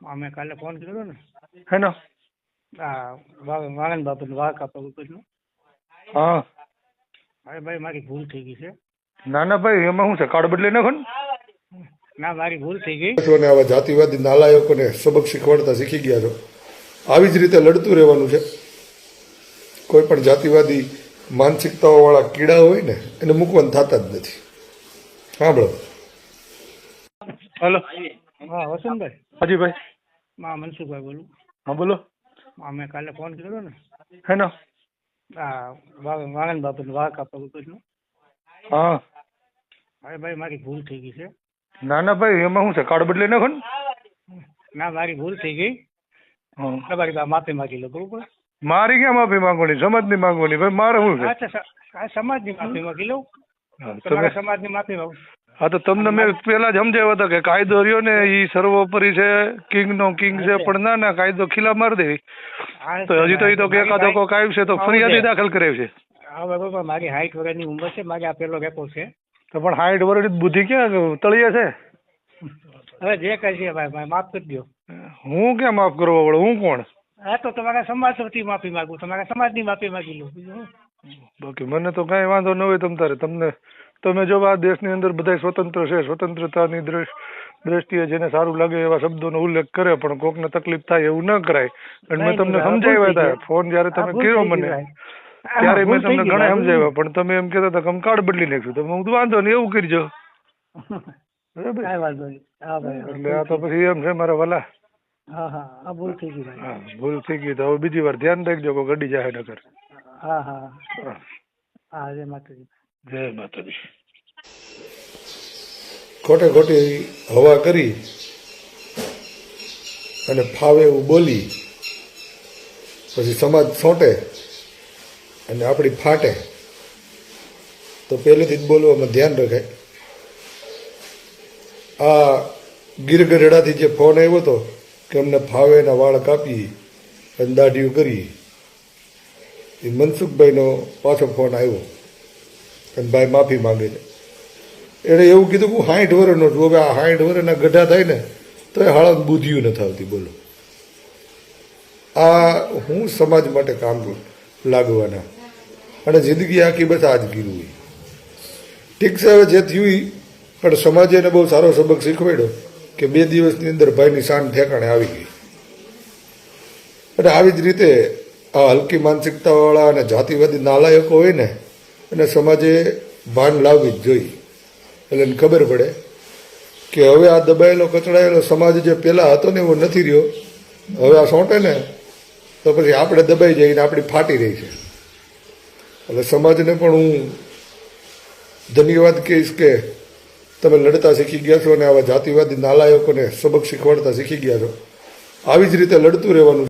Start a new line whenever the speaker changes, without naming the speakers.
અમે કાલે ફોન કર્યો ને.
હેનો
આ વાગન બાપુ વાઘ કાપા ઉપરનો
હા.
અરે ભાઈ મારી ભૂલ થઈ ગઈ છે.
ના ના ભાઈ એમાં શું છે? કાર્ડ બદલી નાખો ને.
ના મારી ભૂલ થઈ ગઈ.
અને આવા જાતિવાદી નાલાયકોને સબક શીખવાડતા શીખી ગયા છો. આવી જ રીતે લડતું રહેવાનું છે. કોઈ પણ જાતિવાદી માનસિકતાઓવાળા કીડા હોય ને એને મૂકવાનું થતા જ નથી. સાંભળો
હલો.
હા વસંતભાઈ
હાજી ભાઈ
હા મનસુખભાઈ બોલું.
હા બોલો.
મેં કાલે ફોન કર્યો ને.
હેનો?
હા વાગન બાપુ વાઘ કાપા ઉપરનો
હા.
અરે ભાઈ મારી ભૂલ થઈ ગઈ છે.
ના ના ભાઈ એમાં શું છે? કાર્ડ બદલી નાખો ને.
ના મારી ભૂલ થઈ ગઈ.
હા.
તમારી માફી માંગી લો બરોબર?
મારી ક્યાં માફી માંગવાની? સમાજની માંગવાની. ભાઈ મારે શું છે?
ની સમાજની માફી માંગી લઉં.
હા,
તમારા
તમે
સમાજની માફી માંગુ.
હા તો તમને મેં પેલા જ સમજાવ્યો હતો કે કાયદો રહ્યો ને એ સર્વોપરી છે કિંગ નો કિંગ છે પણ ના ના કાયદો ખીલા મારી
દેવી.
તો હજી તો એ તો એકાદો કોક કાયમ છે તો ફરિયાદી દાખલ કરે છે.
હા બરોબર મારી સાઠ વર્ષની ઉંમર છે મારે આપેલો પેલો છે.
તો પણ હાઈટ વર્ષની બુદ્ધિ ક્યાં તળિયે છે?
હવે જે છે ભાઈ માફ કરી દો
હું કેમ માફ કરવા વળો? હું કોણ?
હા તો તમારા સમાજ વતી માફી માંગુ તમારા સમાજની માફી માંગી લઉં
બાકી મને તો કાંઈ વાંધો ન હોય તમ તારે તમને તમે જો આ દેશની અંદર બધા સ્વતંત્ર છે સ્વતંત્રતાની દ્રષ્ટિએ જેને સારું લાગે એવા શબ્દોનો ઉલ્લેખ કરે પણ કોકને તકલીફ થાય એવું ન કરાય. અને મેં તમને સમજાવ્યા હતા. ફોન જયારે તમે કર્યો મને. ત્યારે મેં તમને ઘણા સમજાવ્યા પણ તમે એમ કહેતા હતા કે કાર્ડ બદલી નાખશું. તમે હું વાંધો નહીં એવું કરજો. એટલે આ તો પછી એમ છે મારા વાલા.
હા હા ભૂલ થઈ ગઈ ભાઈ.
ભૂલ થઈ ગઈ. તો હવે બીજી વાર ધ્યાન રાખજો ગડી જાય નગર
હા હા.
હા.
હા જય માતાજી.
જય માતાજી.
ખોટે ખોટી હવા કરી અને ફાવે એવું બોલી, પછી સમાજ છોટે અને આપણી ફાટે. તો પહેલેથી જ બોલવામાં ધ્યાન રખાય. આ ગીરગઢડાથી જે ફોન આવ્યો હતો કે અમને ફાવે એના વાળ કાપી અને દાઢીઓ કરી, એ મનસુખભાઈનો પાછો ફોન આવ્યો. અને ભાઈ માફી માંગે છે. એણે એવું કીધું કે હું સાઠ વર્ષનો છું. હવે આ સાઠ વર્ષના ગઢા થાય ને, તો એ હાળત બુદ્ધિયું નથી આવતી. બોલો. આ હું સમાજ માટે કામ લાગવાના. અને જિંદગી આખી બસ આ જ કર્યું હોય ઠીક છે, હવે જે થયું પણ સમાજે એને બહુ સારો સબક શીખવાડ્યો કે બે દિવસની અંદર ભાઈની શાન ઠેકાણે આવી ગઈ. અને આવી જ રીતે આ હલકી માનસિકતાવાળા અને જાતિવાદી નાલાયકો હોય ને એને સમાજે ભાન લાવવી જ જોઈએ. એટલે ખબર પડે કે હવે આ દબાયેલો, કચડાયેલો સમાજ જે પહેલાં હતો ને એવો નથી રહ્યો. હવે આ સોંટે ને, તો પછી આપણે દબાઈ જઈને આપણી ફાટી રહી છે. એટલે સમાજને પણ હું ધન્યવાદ કહીશ કે તમે લડતા શીખી ગયા છો અને આવા જાતિવાદી નાલાયકોને સબક શીખવાડતા શીખી ગયા છો. આવી જ રીતે લડતું રહેવાનું